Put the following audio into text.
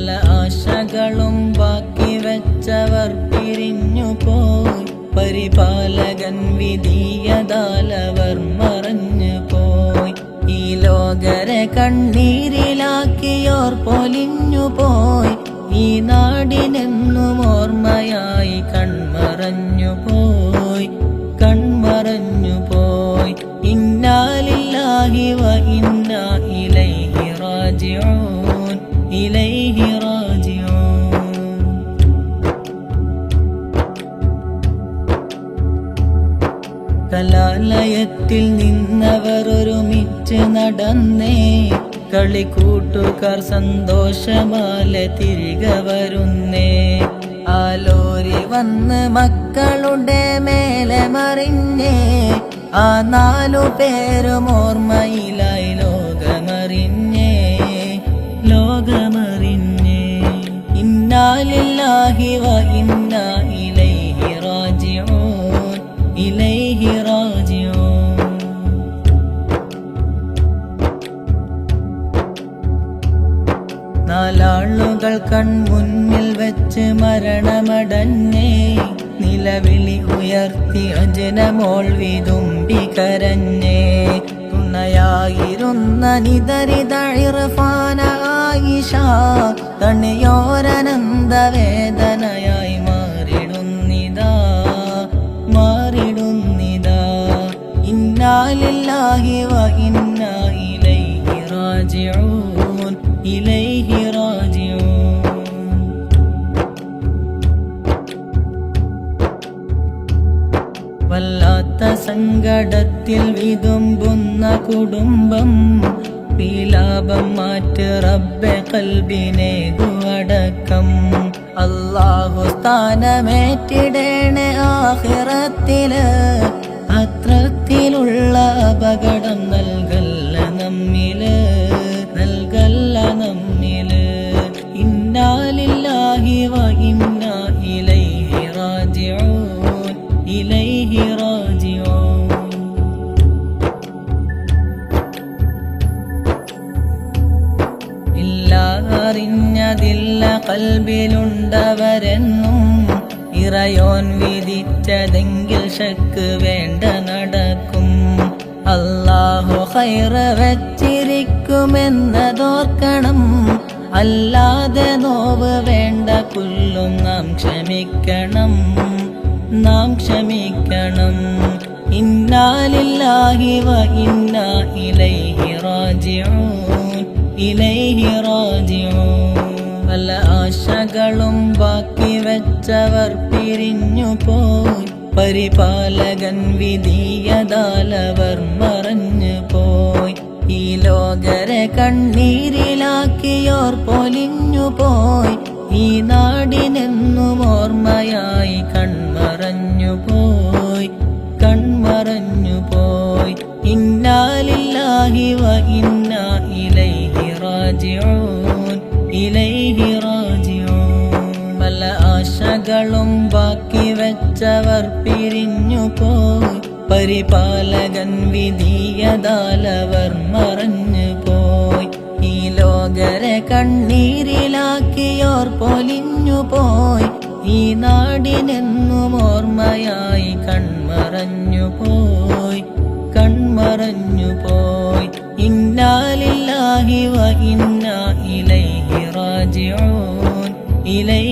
പല ആശകളും ബാക്കി വെച്ചവർ പിരിഞ്ഞു പോയി. പരിപാലകൻ വിധിയതാലവർ മറഞ്ഞു പോയി. ഈ ലോകരെ കണ്ണീരിലാക്കിയോർ പൊലിഞ്ഞു പോയി. ഈ നാടിനെന്നും ഓർമ്മയായി കൺമറഞ്ഞു പോയി. കൺമറഞ്ഞു പോയി. ഇന്നാലില്ലാഹി വ ഇന്ന ഇലൈഹി റാജിഊൻ. ഇലൈഹി കലാലയത്തിൽ നിന്നവർ ഒരുമിച്ച് നടന്നേ. കളിക്കൂട്ടുകാർ സന്തോഷമാല തിരികെ വരുന്നേ. ആലോരി വന്ന് മക്കളുടെ മേലെ മറിഞ്ഞേ ആ നാലു പേരും ഓർമ്മയിലായി നാലാളുകൾ കൺമുന്നിൽ വെച്ച് മരണമടഞ്ഞേ. നിലവിളി ഉയർത്തി അജനമോൾ വിതുമ്പി കരഞ്ഞേ തുണയായിരുന്ന നിതരിതഴിർഫാന ആയിഷ തണിയോരനന്ദ വേദനയായി മാറിടുന്നിതാ മാറിടുന്നിതാ. ഇന്നാലില്ലാഹി വ ഇന്നാ ഇലൈഹി റാജിഊൻ. ഇലൈഹി സങ്കടത്തിൽ വിതുമ്പുന്ന കുടുംബം പീലാപം മാറ്റ് റബ്ബെ കൽബിനെ അടക്കം അള്ളാഹു സ്ഥാനമേറ്റിടേണേ ആഹിറത്തിൽ അത്രത്തിലുള്ള അപകടം നൽകല്ല നമ്മിൽ അറിഞ്ഞതില്ല കൽബിലുണ്ടവരെന്നും ഇറയോൻ വിധിച്ചതെങ്കിൽ ശക്ക് വേണ്ട നടക്കും. അല്ലാഹു ഹൈറ വച്ചിരിക്കുമെന്നതോർക്കണം. അല്ലാതെ നോവ് വേണ്ട പുല്ലും നാം ക്ഷമിക്കണം. നാം ക്ഷമിക്കണം. ഇന്നാലില്ലാഹി വ ഇന്നാ ഇലൈഹി റാജിഊൻ. ഇലൈഹി റാജിഊൻ. ആശകളും ബാക്കി വെച്ചവർ പിരിഞ്ഞു പോയി. പരിപാലകൻ വിധിയതാലവർ മറഞ്ഞു പോയി. ഈ ലോകരെ കണ്ണീരിലാക്കിയോർ പൊലിഞ്ഞു പോയി. ഈ നാടിനെന്നും ഓർമ്മയായി കൺമറഞ്ഞു പോയി. കൺമറഞ്ഞു പോയി. വ ഇന്ന ഇലൈഹി റാജിഊൻ. വെച്ചവർ പിരിഞ്ഞു പോയി. പരിപാലകൻ വിധിയതാലവർ മറഞ്ഞു പോയി. ഈ ലോകരെ കണ്ണീരിലാക്കിയോർ പൊലിഞ്ഞു പോയി. ഈ നാടിനെന്നും ഓർമ്മയായി കൺമറഞ്ഞു പോയി. കൺമറഞ്ഞു പോയി. ഇന്നാലില്ലാഹി വ ഇന്ന ഇലൈഹി റാജിഊൻ. റാജിഊൻ